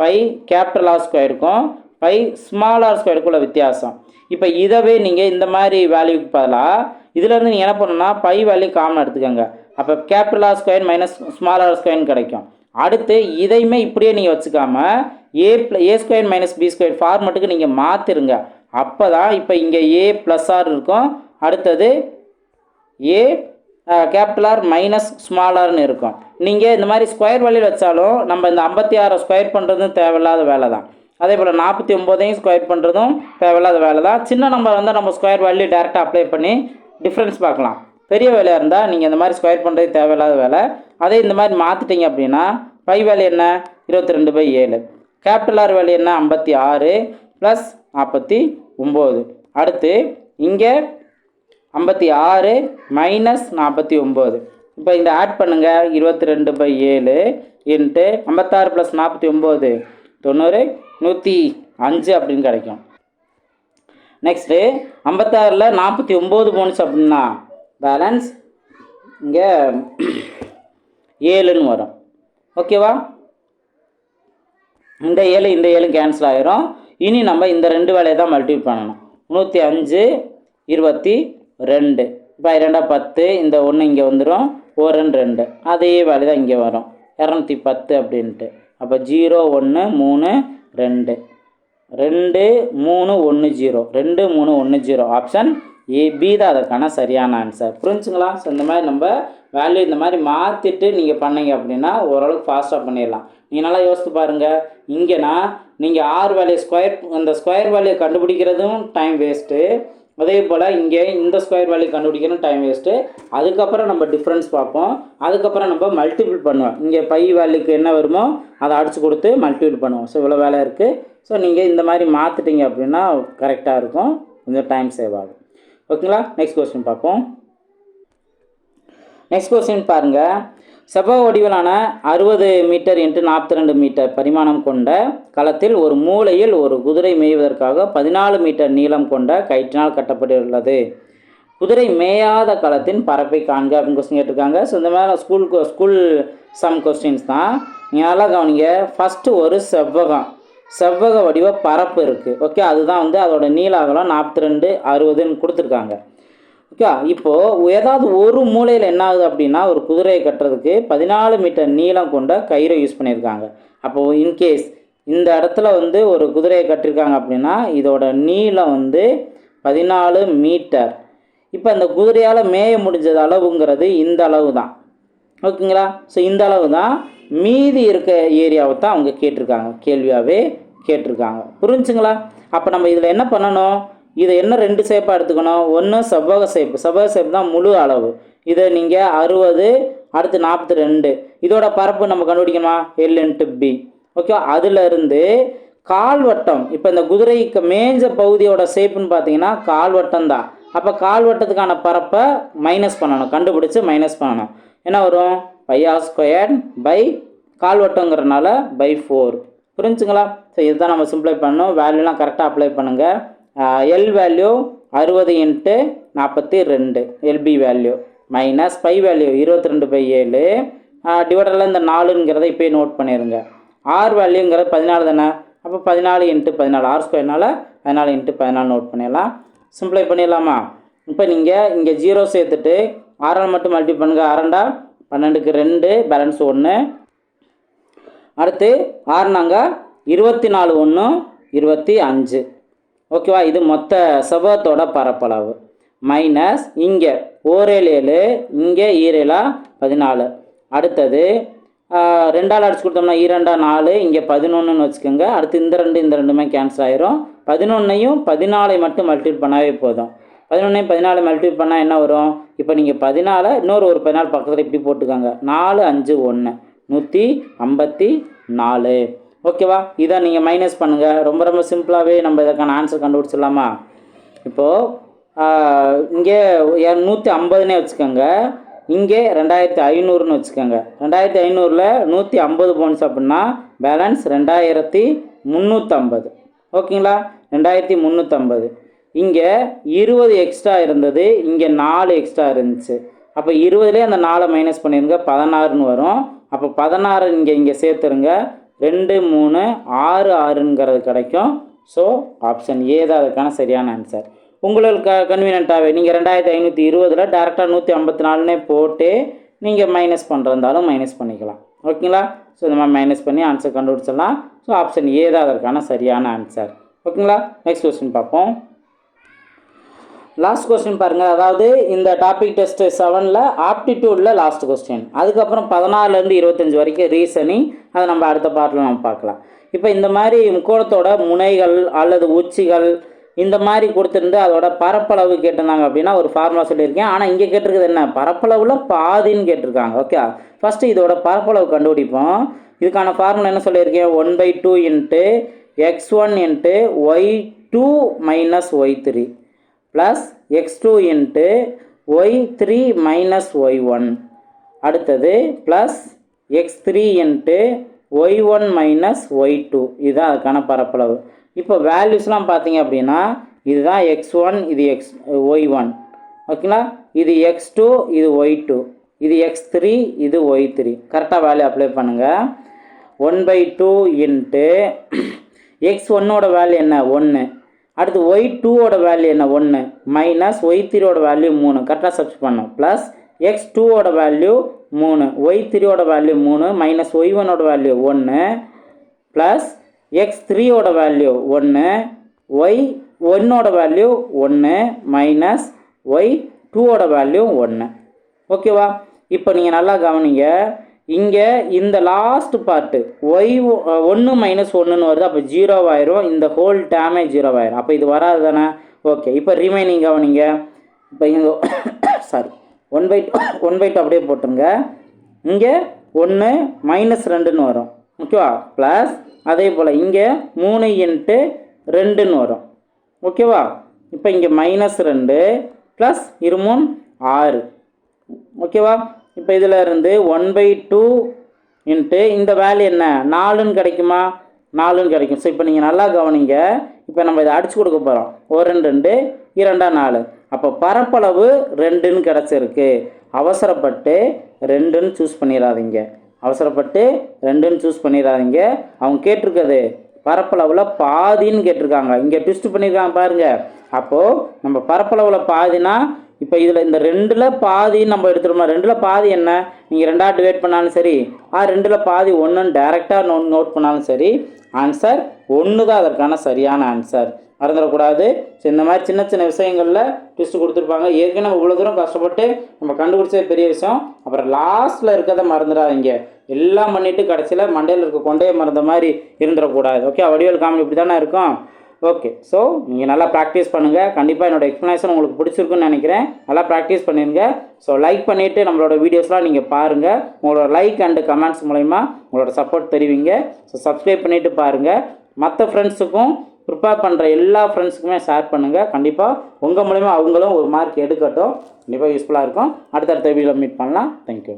பை கேபிட்டல் ஆர் ஸ்கொயருக்கும் பை ஸ்மால் ஆர் ஸ்கொயருக்குள்ள வித்தியாசம். இப்போ இதவே நீங்கள் இந்த மாதிரி வேல்யூக்கு பதிலாக இதுலேருந்து நீங்கள் என்ன பண்ணணும்னா பை வேல்யூ காமன் எடுத்துக்கோங்க. அப்போ capital r square minus small r ஸ்கொயர்னு கிடைக்கும். அடுத்து இதையுமே இப்படியே நீங்கள் வச்சுக்காம a a square minus b square ஃபார்மெட்டுக்கு நீங்கள் மாற்றிருங்க அப்போ தான் இப்போ இங்கே ஏ ப்ளஸ் ஆர் இருக்கும். அடுத்தது a capital r minus small ஆர்னு இருக்கும். நீங்கள் இந்த மாதிரி ஸ்கொயர் வேல்யூ வச்சாலும் நம்ம இந்த ஐம்பத்தி ஆறை ஸ்கொயர் பண்ணுறதும் தேவையில்லாத வேலை தான் அதே போல் நாற்பத்தி ஒம்போதையும் ஸ்கொயர் பண்ணுறதும் தேவையில்லாத வேலை தான் சின்ன நம்பர் வந்து நம்ம ஸ்கொயர் வேல்யூ டேரெக்டாக அப்ளை பண்ணி டிஃப்ரென்ஸ் பார்க்கலாம். பெரிய வேலையாக இருந்தால் நீங்கள் இந்த மாதிரி ஸ்கொயர் பண்ணுறது தேவையில்லாத வேலை. அதே இந்த மாதிரி மாற்றிட்டீங்க அப்படின்னா பை வேலை என்ன? இருபத்தி ரெண்டு பை ஏழு. கேபிட்டல் ஆர் வேலை என்ன? ஐம்பத்தி ஆறு ப்ளஸ் நாற்பத்தி ஒம்பது. அடுத்து இங்கே ஐம்பத்தி ஆறு மைனஸ் நாற்பத்தி ஒம்பது. இப்போ இந்த ஆட் பண்ணுங்கள் இருபத்தி ரெண்டு பை ஏழு இன்ட்டு ஐம்பத்தாறு ப்ளஸ் நாற்பத்தி ஒம்பது. தொண்ணூறு நூற்றி அஞ்சு அப்படின்னு கிடைக்கும். நெக்ஸ்ட்டு ஐம்பத்தாறில் நாற்பத்தி ஒம்பது போனிச்சு அப்படின்னா பேலன்ஸ் இங்கே ஏழுன்னு வரும். ஓகேவா இந்த ஏழு இந்த ஏழு கேன்சல் ஆகிரும் இனி நம்ம இந்த ரெண்டு வேலையை தான் மல்டிபிள் பண்ணணும். நூற்றி அஞ்சு இருபத்தி ரெண்டு. இப்போ இரண்டா பத்து இந்த ஒன்று இங்கே வந்துடும் ஒரு ரெண்டு ரெண்டு. அதே வேலை தான் இங்கே வரும். இரநூத்தி பத்து அப்படின்ட்டு. அப்போ ஜீரோ ஒன்று மூணு ரெண்டு. ரெண்டு மூணு ஒன்று ஜீரோ. ரெண்டு மூணு ஒன்று ஜீரோ. ஆப்ஷன் ஏ பி தான் அதற்கான சரியான ஆன்சர் புரிஞ்சுங்களா? ஸோ இந்த மாதிரி நம்ம வேல்யூ இந்த மாதிரி மாற்றிட்டு நீங்கள் பண்ணீங்க அப்படின்னா ஓரளவுக்கு ஃபாஸ்ட்டாக பண்ணிடலாம் நீங்கள் நல்லா யோசித்து பாருங்கள் இங்கேனா நீங்கள் ஆறு வேல்யூ ஸ்கொயர் அந்த ஸ்கொயர் வேல்யூ கண்டுபிடிக்கிறதும் டைம் வேஸ்ட்டு அதே போல் இங்கே இந்த ஸ்கொயர் வேல்யூ கண்டுபிடிக்கணும் டைம் வேஸ்ட்டு அதுக்கப்புறம் நம்ம டிஃப்ரென்ஸ் பார்ப்போம். அதுக்கப்புறம் நம்ம மல்டிபிள் பண்ணுவோம். இங்கே பை வேல்யூக்கு என்ன வருமோ அதை அடிச்சு கொடுத்து மல்டிபிள் பண்ணுவோம். ஸோ இவ்வளோ வேலை இருக்குது ஸோ நீங்கள் இந்த மாதிரி மாற்றிட்டீங்க அப்படின்னா கரெக்டாக இருக்கும். கொஞ்சம் டைம் சேவ் ஆகும். ஓகேங்களா நெக்ஸ்ட் கொஸ்டின் பார்ப்போம். நெக்ஸ்ட் கொஸ்டின் பாருங்கள் செவ்வக வடிவிலான அறுபது மீட்டர் இன்ட்டு நாற்பத்தி ரெண்டு மீட்டர் பரிமாணம் கொண்ட களத்தில் ஒரு மூலையில் ஒரு குதிரை மேய்வதற்காக பதினாலு மீட்டர் நீளம் கொண்ட கயிற்றினால் கட்டப்பட்டுள்ளது. குதிரை மேயாத களத்தின் பரப்பை காண்க அப்படின்னு கொஸ்டின் கேட்டிருக்காங்க. ஸோ இந்த மாதிரி ஸ்கூல் ஸ்கூல் சம் கொஸ்டின்ஸ் தான். நீங்கள் நல்லா கவனிங்க. ஃபஸ்ட்டு ஒரு செவ்வகம். செவ்வக வடிவ பரப்பு இருக்குது ஓகே அதுதான் வந்து அதோட நீள அகலம் நாற்பத்தி ரெண்டு அறுபதுன்னு கொடுத்துருக்காங்க. ஓகே இப்போது ஏதாவது ஒரு மூலையில் என்ன ஆகுது அப்படின்னா ஒரு குதிரையை கட்டுறதுக்கு பதினாலு மீட்டர் நீளம் கொண்ட கயிறை யூஸ் பண்ணியிருக்காங்க. அப்போது இன்கேஸ் இந்த இடத்துல வந்து ஒரு குதிரையை கட்டியிருக்காங்க அப்படின்னா இதோட நீளம் வந்து பதினாலு மீட்டர். இப்போ அந்த குதிரையால் மேய முடிஞ்சது அளவுங்கிறது இந்த அளவு தான் ஓகேங்களா? ஸோ இந்த அளவு தான் மீதி இருக்க ஏரியாவை தான் அவங்க கேட்டிருக்காங்க கேள்வியாகவே கேட்டிருக்காங்க. புரிஞ்சுங்களா? அப்போ நம்ம இதில் என்ன பண்ணணும்? இதை என்ன ரெண்டு ஷேப்பாக எடுத்துக்கணும்? ஒன்று செவ்வக ஷேப் செவ்வக சேப்பு தான் முழு அளவு. இதை நீங்கள் அறுபது அடுத்து நாற்பத்தி ரெண்டு இதோட பரப்பு நம்ம கண்டுபிடிக்கணுமா? எல் இன்ட்டு பி ஓகே அதிலிருந்து கால்வட்டம் இப்போ இந்த குதிரைக்கு மேஞ்ச பகுதியோட ஷேப்புன்னு பார்த்தீங்கன்னா கால்வட்டம் தான். அப்போ கால்வட்டத்துக்கான பரப்பை மைனஸ் பண்ணணும். கண்டுபிடிச்சி மைனஸ் பண்ணணும். என்ன வரும்? பை ஸ்கொயர் பை கால்வட்டங்கிறனால பை ஃபோர் புரிஞ்சுங்களா? ஸோ இதுதான் நம்ம சிம்ப்ளை பண்ணணும். வேல்யூலாம் கரெக்டாக அப்ளை பண்ணுங்கள் எல் வேல்யூ அறுபது இன்ட்டு நாற்பத்தி ரெண்டு LP value minus pi value இருபத்தி ரெண்டு பை ஏழு. டிவைடரில் இந்த நாலுங்கிறத இப்போயே நோட் பண்ணிடுங்க ஆர் வேல்யூங்கிறது பதினாலு தானே? அப்போ பதினாலு இன்ட்டு பதினாலு. ஆர் ஸ்கொயர்னால பதினாலு இன்ட்டு பதினாலு நோட் பண்ணிடலாம். சிம்ப்ளை பண்ணிடலாமா? இப்போ நீங்கள் இங்கே ஜீரோ சேர்த்துட்டு ஆறால் மட்டும் மல்டி பண்ணுங்கள் ஆறண்டா பன்னெண்டுக்கு ரெண்டு பேலன்ஸ் ஒன்று அடுத்து ஆறுனாங்க இருபத்தி நாலு ஒன்று இருபத்தி அஞ்சு. ஓகேவா? இது மொத்த செவ்வத்தோட பரப்பளவு. மைனஸ் இங்கே ஓரேழு ஏழு இங்கே ஈரேழா பதினாலு. அடுத்தது ரெண்டாள் ரெண்டால் அடிச்சு கொடுத்தோம்னா ஈரெண்டா நாலு இங்கே பதினொன்றுன்னு வச்சுக்கோங்க. அடுத்து இந்த ரெண்டு இந்த ரெண்டுமே கேன்சல் ஆயிரும். பதினொன்னையும் பதினாலை மட்டும் மல்டிபிள் பண்ணாவே போதும். பதினொன்னையும் பதினாலு மல்டிபிள் பண்ணால் என்ன வரும்? இப்போ நீங்கள் பதினாலை இன்னொரு ஒரு பதினாலு பக்கத்தில் இப்படி போட்டுக்கோங்க. நாலு அஞ்சு ஒன்று நூற்றி ஐம்பத்தி நாலு. ஓகேவா? இதை நீங்கள் மைனஸ் பண்ணுங்கள் ரொம்ப ரொம்ப சிம்பிளாகவே நம்ம இதற்கான ஆன்சர் கண்டுபிடிச்சிடலாமா? இப்போது இங்கே நூற்றி ஐம்பதுனே வச்சுக்கோங்க. இங்கே ரெண்டாயிரத்தி ஐநூறுன்னு வச்சுக்கோங்க. ரெண்டாயிரத்தி ஐநூறில் நூற்றி ஐம்பது போன்ஸ் அப்படின்னா பேலன்ஸ் ரெண்டாயிரத்தி முந்நூற்றம்பது ஓகேங்களா? ரெண்டாயிரத்தி முந்நூற்றம்பது இங்கே இருபது எக்ஸ்ட்ரா இருந்தது. இங்கே நாலு எக்ஸ்ட்ரா இருந்துச்சு. அப்போ இருபதுலேயே அந்த நாலை மைனஸ் பண்ணிடுங்க பதினாறுன்னு வரும். அப்போ பதினாறு இங்கே இங்கே சேர்த்துருங்க. ரெண்டு மூணு ஆறு ஆறுங்கிறது கிடைக்கும். ஸோ ஆப்ஷன் ஏ தான் அதுக்கான சரியான ஆன்சர் உங்களுக்கு க கன்வீனியண்ட்டாகவே நீங்கள் ரெண்டாயிரத்தி ஐநூற்றி இருபதில் டேரெக்டாக நூற்றி ஐம்பத்தி நாலுனே போட்டு நீங்கள் மைனஸ் பண்ணுறதாலும் மைனஸ் பண்ணிக்கலாம். ஓகேங்களா ஸோ இந்த மாதிரி மைனஸ் பண்ணி ஆன்சர் கண்டுபிடிச்சிடலாம். ஸோ ஆப்ஷன் ஏ தான் அதற்கான சரியான ஆன்சர் ஓகேங்களா நெக்ஸ்ட் கொஸ்டின் பார்ப்போம். லாஸ்ட் கொஸ்டின் பாருங்கள் அதாவது இந்த டாபிக் டெஸ்ட் செவனில் ஆப்டிடியூடில் லாஸ்ட் கொஸ்டின் அதுக்கப்புறம் பதினாறுலேருந்து இருபத்தஞ்சி வரைக்கும் ரீசனிங் அதை நம்ம அடுத்த பாட்டில் நம்ம பார்க்கலாம். இப்போ இந்த மாதிரி முக்கோணத்தோட முனைகள் அல்லது உச்சிகள் இந்த மாதிரி கொடுத்துருந்து அதோட பரப்பளவு கேட்டிருந்தாங்க அப்படின்னா ஒரு ஃபார்முலா சொல்லியிருக்கேன். ஆனால் இங்கே கேட்டிருக்குது என்ன? பரப்பளவில் பாதின்னு கேட்டிருக்காங்க. ஓகே ஃபஸ்ட்டு இதோட பரப்பளவு கண்டுபிடிப்போம். இதுக்கான ஃபார்முலா என்ன சொல்லியிருக்கேன்? One by two into x one into y two minus y three plus x two into y three minus y one அடுத்தது plus x three into y one minus y two இதுதான் அதுக்கான பரப்பளவு. இப்போ வேல்யூஸ்லாம் பார்த்தீங்க அப்படின்னா இதுதான் எக்ஸ் ஒன் இது எக்ஸ் ஒய் ஒன் ஓகேங்களா இது எக்ஸ் டூ இது ஒய் டூ இது எக்ஸ் த்ரீ இது ஒய் த்ரீ கரெக்டாக வேல்யூ அப்ளை பண்ணுங்கள் one by two into x ஒன்னோட வேல்யூ என்ன? ஒன்று அடுத்து ஒய் டூவோட வேல்யூ என்ன? ஒன்று மைனஸ் ஒய் த்ரீயோட வேல்யூ மூணு. கரெக்டாக சப்ஸ் பண்ணோம் ப்ளஸ் எக்ஸ் டூவோட வேல்யூ மூணு. ஒய் த்ரீயோட வேல்யூ மூணு. மைனஸ் ஒய் ஒன்னோட வேல்யூ ஒன்று ப்ளஸ் எக்ஸ் த்ரீயோட வேல்யூ ஒன்று ஒய் ஒன்னோட வேல்யூ ஒன்று மைனஸ் ஒய் டூவோட வேல்யூ ஒன்று ஓகேவா இப்போ நீங்கள் நல்லா கவனிங்க. இங்கே இந்த லாஸ்ட் பார்ட்டு ஒய் ஒன்று மைனஸ் ஒன்றுன்னு வருது அப்போ ஜீரோவாயிரும் இந்த ஹோல் டேமே ஜீரோவாயிரும் அப்போ இது வராது தானே? ஓகே இப்போ ரிமைனிங் கவனிங்க. இப்போ இங்கே sorry one by one by two அப்படியே போட்டுருங்க. இங்கே ஒன்று மைனஸ் ரெண்டுன்னு வரும். ஓகேவா ப்ளஸ் அதே போல் இங்கே மூணு இன்ட்டு ரெண்டுன்னு வரும். ஓகேவா இப்போ இங்கே மைனஸ் ரெண்டு ப்ளஸ் இருமூணு ஆறு. ஓகேவா இப்போ இதில் இருந்து ஒன் பை டூ இன்ட்டு இந்த வேல்யூ என்ன? நாலுன்னு கிடைக்குமா? நாலுன்னு கிடைக்கும். ஸோ இப்போ நீங்கள் நல்லா கவனிங்க. இப்போ நம்ம இதை அடிச்சு கொடுக்க போகிறோம் ஒரு ரெண்டு ரெண்டு இரண்டா நாலு. அப்போ பரப்பளவு ரெண்டுன்னு கிடச்சிருக்கு. அவசரப்பட்டு ரெண்டுன்னு சூஸ் பண்ணிடாதீங்க. அவசரப்பட்டு ரெண்டுன்னு சூஸ் பண்ணிடாதீங்க. அவங்க கேட்டிருக்கிறது பரப்பளவில் பாதின்னு கேட்டிருக்காங்க. இங்கே ட்விஸ்ட் பண்ணியிருக்காங்க பாருங்கள் அப்போது நம்ம பரப்பளவில் பாதினா இப்போ இதில் இந்த ரெண்டில் பாதி நம்ம எடுத்துட்டோம்னா ரெண்டில் பாதி என்ன? நீங்கள் ரெண்டாக டிவைட் பண்ணாலும் சரி ஆ ரெண்டில் பாதி ஒன்றுன்னு டேரெக்டாக நோட் நோட் பண்ணாலும் சரி ஆன்சர் ஒன்று தான் அதற்கான சரியான ஆன்சர் மறந்துடக்கூடாது. ஸோ இந்த மாதிரி சின்ன சின்ன விஷயங்களில் ட்விஸ்ட் கொடுத்துருப்பாங்க. ஏற்கனவே இவ்வளோ தூரம் கஷ்டப்பட்டு நம்ம கண்டுபிடிச்சது பெரிய விஷயம். அப்புறம் லாஸ்ட்டில் இருக்கிறத மறந்துடாதீங்க. எல்லாம் பண்ணிவிட்டு கடைசியில் மண்டையில் இருக்க கொண்டையை மறந்த மாதிரி இருந்துடக்கூடாது. ஓகே வடிவேல் காமெடி இப்படி தானே இருக்கும்? ஓகே ஸோ நீங்கள் நல்லா ப்ராக்டிஸ் பண்ணுங்கள் கண்டிப்பாக என்னோட எக்ஸ்ப்ளனேஷன் உங்களுக்கு பிடிச்சிருக்குன்னு நினைக்கிறேன். நல்லா ப்ராக்டிஸ் பண்ணிடுங்க ஸோ லைக் பண்ணிவிட்டு நம்மளோட வீடியோஸ்லாம் நீங்கள் பாருங்கள் உங்களோட லைக் அண்டு கமெண்ட்ஸ் மூலயமா உங்களோட சப்போர்ட் தெரிவிங்க. ஸோ சப்ஸ்கிரைப் பண்ணிவிட்டு பாருங்கள் மற்ற ஃப்ரெண்ட்ஸுக்கும் ப்ரிப்பேர் பண்ணுற எல்லா ஃப்ரெண்ட்ஸுக்குமே ஷேர் பண்ணுங்கள் கண்டிப்பாக உங்கள் மூலிமா அவங்களும் ஒரு மார்க் எடுக்கட்டும். கண்டிப்பாக யூஸ்ஃபுல்லாக இருக்கும். அடுத்தடுத்த வீடியோவில் மீட் பண்ணலாம். தேங்க்யூ